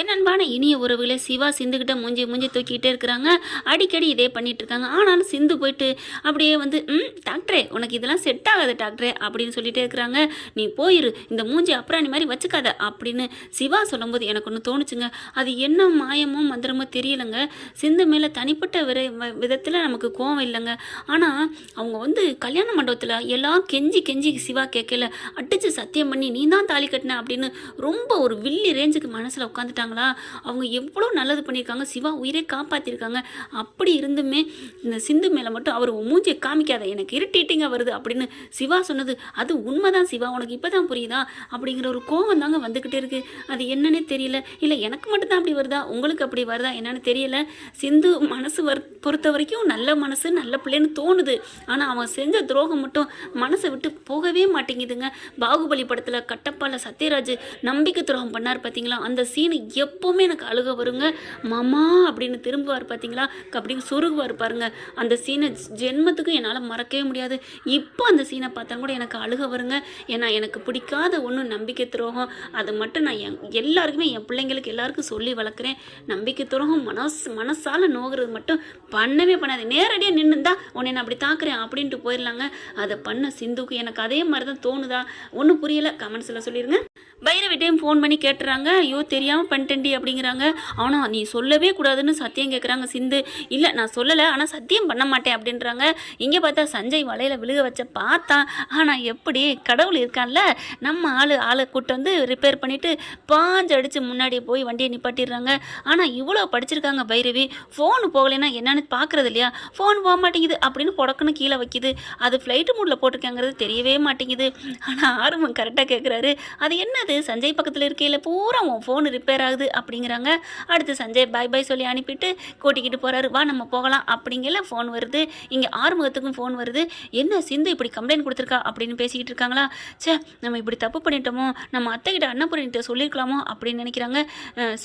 என் அன்பான இனிய உறவுகளை சிவா சிந்துக்கிட்ட மூஞ்சி மூஞ்சி தூக்கிட்டே இருக்கிறாங்க. அடிக்கடி இதே பண்ணிட்டு இருக்காங்க. ஆனாலும் சிந்து போயிட்டு அப்படியே வந்து ம் டாக்டரே உனக்கு இதெல்லாம் செட் ஆகாது டாக்டரே அப்படின்னு சொல்லிட்டே இருக்கிறாங்க. நீ போயிரு இந்த மூஞ்சி அப்புறம் மாதிரி வச்சுக்காத அப்படின்னு சிவா சொல்லும்போது எனக்கு ஒன்று தோணுச்சுங்க. அது என்ன மாயமோ மந்திரமோ தெரியலைங்க. சிந்து மேலே தனிப்பட்ட விரை விதத்தில் நமக்கு கோவம் இல்லைங்க. ஆனால் அவங்க வந்து கல்யாண மண்டபத்தில் எல்லாம் கெஞ்சி கெஞ்சி சிவா கேட்கல அடிச்சு சத்தியம் பண்ணி நீ தான் தாலி கட்டின அப்படின்னு ரொம்ப ஒரு வில்லி ரேஞ்சுக்கு மனசில் உட்காந்துட்டாங்களா அவங்க எவ்வளோ நல்லது பண்ணியிருக்காங்க? சிவா உயிரை காப்பாற்றிருக்காங்க அப்படி இருந்துமே இந்த சிந்து மேலே மட்டும் அவர் மூஞ்சியை காமிக்காத. எனக்கு இரிட்டேட்டிங்காக வருது அப்படின்னு சிவா சொன்னது. அது உண்மைதான் சிவா. உனக்கு இப்போ தான் புரியுதா? அப்படிங்கிற ஒரு கோவம் தாங்க வந்துக்கிட்டே இருக்குது அது என்னன்னே தெரியல. இல்லை எனக்கு மட்டும்தான் அப்படி வருதா? உங்களுக்கு அப்படி வருதா? என்னன்னு தெரியல. சிந்து மனசு வர் பொறுத்த வரைக்கும் நல்ல மனசு நல்ல பிள்ளைன்னு தோணுது. ஆனால் அவன் செஞ்ச துரோகம் மட்டும் மனசை விட்டு போகவே மாட்டேங்குதுங்க. பாகுபலி படத்தில் கட்டப்பால சத்யராஜ் நம்பிக்கை துரோகம் பண்ணார் பார்த்தீங்களா அந்த சீனு எப்போவுமே எனக்கு அழுக வருங்க. மாமா அப்படின்னு திரும்புவார் பார்த்தீங்களா அப்படின்னு சொருகுவார் பாருங்க. அந்த சீனை ஜென்மத்துக்கும் என்னால் மறக்கவே முடியாது. இப்போ அந்த சீனை பார்த்தா கூட எனக்கு அழுக வருங்க. ஏன்னா எனக்கு பிடிக்காத ஒன்று நம்பிக்கை துரோகம். அதை மட்டும் நான் என் எல்லாருக்குமே என் பிள்ளைங்களுக்கு எல்லாருக்கும் சொல்லி வளர்க்குறேன். நம்பிக்கை துரோகம் மனசு மனசால் நோகிறது மட்டும் பண்ணவே பண்ணாது நேரடியாக நின்றுந்தா உன்னை நான் அப்படி தாக்குறேன் அப்படின்ட்டு போயிடலாங்க அதை பண்ண சிந்துக்கு எனக்கு அதே மாதிரி தான் தோணுதா? ஒன்றும் புரியலை. கமெண்ட்ஸில் சொல்லிடுங்க பைரவிட்டையும் ஃபோன் பண்ணி கேட்டுறாங்க. ஐயோ தெரியாமல் பண்ணி பண்ணிட்டேன்டி அப்படிங்கிறாங்க. ஆனால் நீ சொல்லவே கூடாதுன்னு சத்தியம் கேட்குறாங்க சிந்து. இல்லை நான் சொல்லலை ஆனால் சத்தியம் பண்ண மாட்டேன் அப்படின்றாங்க. இங்கே பார்த்தா சஞ்சய் வலையில் விழுக வச்ச பார்த்தா ஆனால் எப்படி கடவுள் இருக்கான்ல? நம்ம ஆள் ஆளை கூட்டு வந்து ரிப்பேர் பண்ணிவிட்டு பாஞ்சு அடித்து முன்னாடி போய் வண்டியை நிப்பாட்டிடுறாங்க. ஆனால் இவ்வளோ படிச்சிருக்காங்க பைரவி. ஃபோன் போகலைன்னா என்னன்னு பார்க்குறது இல்லையா? ஃபோன் போக மாட்டேங்குது அப்படின்னு புடக்குன்னு கீழே வைக்குது. அது ஃப்ளைட்டு மூடில் போட்டிருக்காங்கிறது தெரியவே மாட்டேங்குது. ஆனால் ஆர்வம் கரெக்டாக கேட்குறாரு அது என்னது? சஞ்சய் பக்கத்தில் இருக்கையில் பூரா உன் ஃபோன் ரிப்பேர் ஆகுது அப்படிங்கிறாங்க. அடுத்து சஞ்சய் பை பை சொல்லி அனுப்பிட்டு கூட்டிக்கிட்டு போகிறாரு வா நம்ம போகலாம் அப்படிங்கல ஃபோன் வருது. இங்கே ஆறுமுகத்துக்கும் ஃபோன் வருது. என்ன சிந்து இப்படி கம்ப்ளைண்ட் கொடுத்துருக்கா அப்படின்னு பேசிக்கிட்டு இருக்காங்களா? ச்சே நம்ம இப்படி தப்பு பண்ணிட்டோமோ? நம்ம அத்தைக்கிட்ட அண்ணபுரணிட்ட சொல்லியிருக்கலாமோ அப்படின்னு நினைக்கிறாங்க.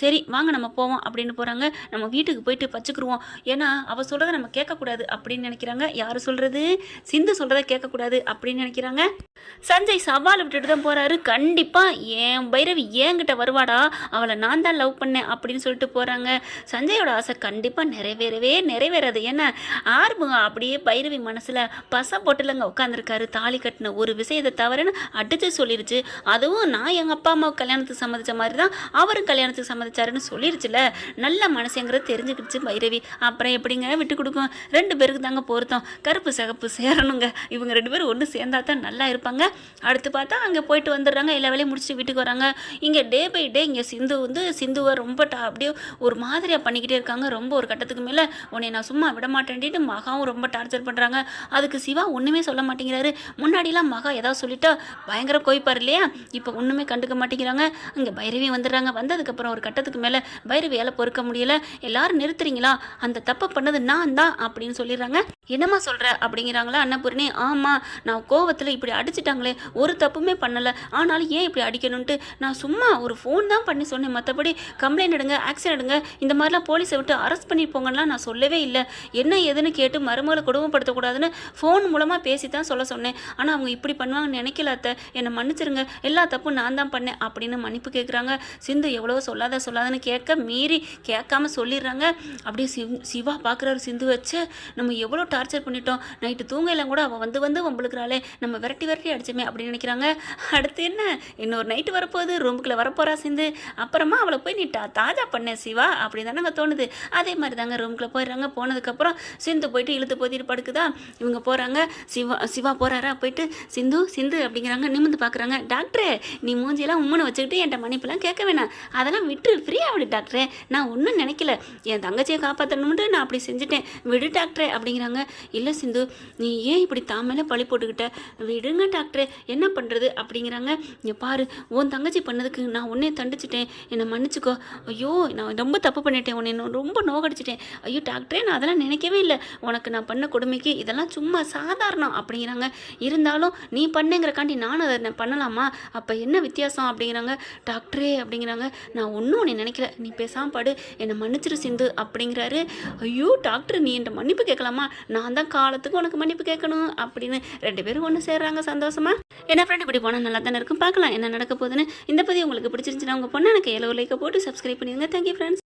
சரி வாங்க நம்ம போவோம் அப்படின்னு போகிறாங்க நம்ம வீட்டுக்கு போயிட்டு வச்சுக்கிருவோம். ஏன்னா அவள் சொல்கிறத நம்ம கேட்கக்கூடாது அப்படின்னு நினைக்கிறாங்க. யார் சொல்கிறது சிந்து சொல்கிறத கேட்கக்கூடாது அப்படின்னு நினைக்கிறாங்க. சஞ்சய் சவால் விட்டுட்டு தான் போகிறாரு கண்டிப்பாக என் பைரவி ஏங்கிட்ட வருவாடா. அவளை நான் தான் லவ் பண்ணேன் அப்படின்னு சொல்லிட்டு போகிறாங்க சஞ்சயோட ஆசை கண்டிப்பாக நிறைவேறவே நிறைவேறாது. ஏன்னா ஆர்வம் அப்படியே பைரவி மனசில் பச போட்டுலங்க உட்காந்துருக்காரு தாலி கட்டின ஒரு விஷயத்தை தவறுன்னு அடித்து சொல்லிருச்சு. அதுவும் நான் எங்கள் அப்பா அம்மாவுக்கு கல்யாணத்துக்கு சம்மதிச்ச மாதிரி தான் அவரும் கல்யாணத்துக்கு சம்மதிச்சாருன்னு சொல்லிருச்சுல. நல்ல மனசுங்கிறது தெரிஞ்சுக்கிடுச்சு பைரவி. அப்புறம் எப்படிங்க விட்டு கொடுக்கும்? ரெண்டு பேருக்கு தாங்க பொருத்தம். கருப்பு சிகப்பு சேரணுங்க. இவங்க ரெண்டு பேரும் ஒன்று சேர்ந்தா தான் நல்லா இருப்பாங்க. அடுத்து பார்த்தா அங்கே போயிட்டு வந்துடுறாங்க. எல்லா வேலையும் முடிச்சுட்டு வீட்டுக்கு வராங்க. இங்கே டே பை டே இங்கே சிந்து வந்து சிந்துவை ரொம்ப டா அப்படியே ஒரு மாதிரியாக பண்ணிக்கிட்டே இருக்காங்க. ரொம்ப ஒரு கட்டத்துக்கு மேலே உன்னை நான் சும்மா விட மாட்டேன்ட்டு மகாவும் ரொம்ப டார்ச்சர் பண்ணுறாங்க அதுக்கு சிவா ஒன்றுமே சொல்ல மாட்டேங்கிறாரு. முன்னாடிலாம் மகா ஏதாவது சொல்லிட்டா பயங்கர கோய்ப்பார் இல்லையா? இப்போ ஒன்றுமே கண்டுக்க மாட்டேங்கிறாங்க. அங்கே பைரவி வந்துடுறாங்க. வந்ததுக்கப்புறம் ஒரு கட்டத்துக்கு மேலே பைரவியால் பொறுக்க முடியல. எல்லாரும் நிறுத்துறீங்களா? அந்த தப்பை பண்ணது நான் தான் அப்படின்னு சொல்லிடுறாங்க. என்னம்மா சொல்கிற அப்படிங்கிறாங்களா? அன்னபூர்ணி ஆமாம் நான் கோவத்தில் இப்படி அடிச்சிட்டாங்களே ஒரு தப்புமே பண்ணலை. ஆனாலும் ஏன் இப்படி அடிக்கணும்ன்ட்டு நான் சும்மா ஒரு ஃபோன் தான் பண்ணி சொன்னேன். மற்றபடி கம்ப்ளைண்ட் எடுங்க ஆக்ஷன் எடுங்க இந்த மாதிரிலாம் போலீஸை விட்டு அரெஸ்ட் பண்ணி போங்கலாம் நான் சொல்லவே இல்லை. என்ன ஏதுன்னு கேட்டு மருமகளை கொடுமைப்படுத்தக்கூடாதுன்னு ஃபோன் மூலமாக பேசி தான் சொல்ல சொன்னேன். ஆனால் அவங்க இப்படி பண்ணுவாங்கன்னு நினைக்கல அத்தை. என்னை மன்னிச்சிருங்க எல்லா தப்பும் நான் தான் பண்ணேன் அப்படின்னு மன்னிப்பு கேட்குறாங்க சிந்து எவ்வளோ சொல்லாத சொல்லாதன்னு கேட்க மீறி கேட்காம சொல்லிடுறாங்க. அப்படியே சிவ் சிவா பார்க்குறாரு சிந்து வச்சு. நம்ம எவ்வளோ டார்ச்சர் பண்ணிட்டோம். நைட்டு தூங்கலாம் கூட அவள் வந்து வந்து வம்பளுக்குறாளே நம்ம விரட்டி விரட்டி அடிச்சோமே அப்படின்னு நினைக்கிறாங்க. அடுத்து என்ன? இன்னொரு நைட்டு வரப்போகுது. ரூமுக்குள்ளே வரப்போறா சிந்து. அப்புறமா அவளை போய் நீ டா தாஜா பண்ண சிவா அப்படி தானே தோணுது. அதே மாதிரி தாங்க ரூமுக்குள்ளே போயிடுறாங்க. போனதுக்கப்புறம் சிந்து போயிட்டு இழுத்து போத்திட்டு படுக்குதா? இவங்க போகிறாங்க சிவா சிவா போகிறாரா போயிட்டு சிந்து சிந்து அப்படிங்கிறாங்க. நிமிந்து பார்க்குறாங்க டாக்டரே நீ மூஞ்சியெல்லாம் உம்முன்னு வச்சுக்கிட்டு என்கிட்ட மன்னிப்பெல்லாம் கேட்க வேணாம். அதெல்லாம் விட்டு ஃப்ரீயாக விடு டாக்டரே. நான் ஒன்றும் நினைக்கல. என் தங்கச்சியை காப்பாற்றணும்ட்டு நான் அப்படி செஞ்சுட்டேன். விடு டாக்டரே அப்படிங்கிறாங்க. இல்லை சிந்து நீ ஏன் இப்படி தாமேல பழி போட்டுக்கிட்ட? விடுங்க டாக்டர் என்ன பண்ணுறது அப்படிங்கிறாங்க. இங்கே பாரு உன் தங்கச்சி பண்ணதுக்கு நான் உன்னைய தண்டிச்சிட்டேன். என்னை மன்னிச்சுக்கோ. ஐயோ நான் ரொம்ப தப்பு பண்ணிட்டேன். உன்னை ரொம்ப நோகடிச்சிட்டேன். ஐயோ டாக்டரே நான் அதெல்லாம் நினைக்கவே இல்லை. உனக்கு நான் பண்ண கொடுமைக்கு இதெல்லாம் சும்மா சாதாரணம். அப்படிங்கிறாங்க. இருந்தாலும் நீ பண்ணேங்கிறக்காண்டி நானும் அதை நான் பண்ணலாமா? அப்போ என்ன வித்தியாசம்? அப்படிங்கிறாங்க. டாக்டரே அப்படிங்கிறாங்க. நான் ஒன்றும் உன்னை நினைக்கல. நீ பேசாம படு. என்னை மன்னிச்சிரு சிந்து. அப்படிங்கிறாரு. ஐயோ டாக்டர் நீ என்கிட்ட மன்னிப்பு கேட்கலாமா? நான் தான் காலத்துக்கு உனக்கு மன்னிப்பு கேட்கணும் அப்படின்னு ரெண்டு பேரும் ஒன்று சேர்றாங்க சந்தோஷமா. என்ன ஃப்ரெண்ட் இப்படி போனால் நல்லா தானே இருக்கும்? பார்க்கலாம் என்ன நடக்க போகுதுன்னு. இந்த பதிவு உங்களுக்கு பிடிச்சிருந்துச்சுன்னா உங்கள் பொண்ணு எனக்கு எல்லோ லைக்கை போட்டு சப்ஸ்கிரைப் பண்ணிடுங்க. Thank you friends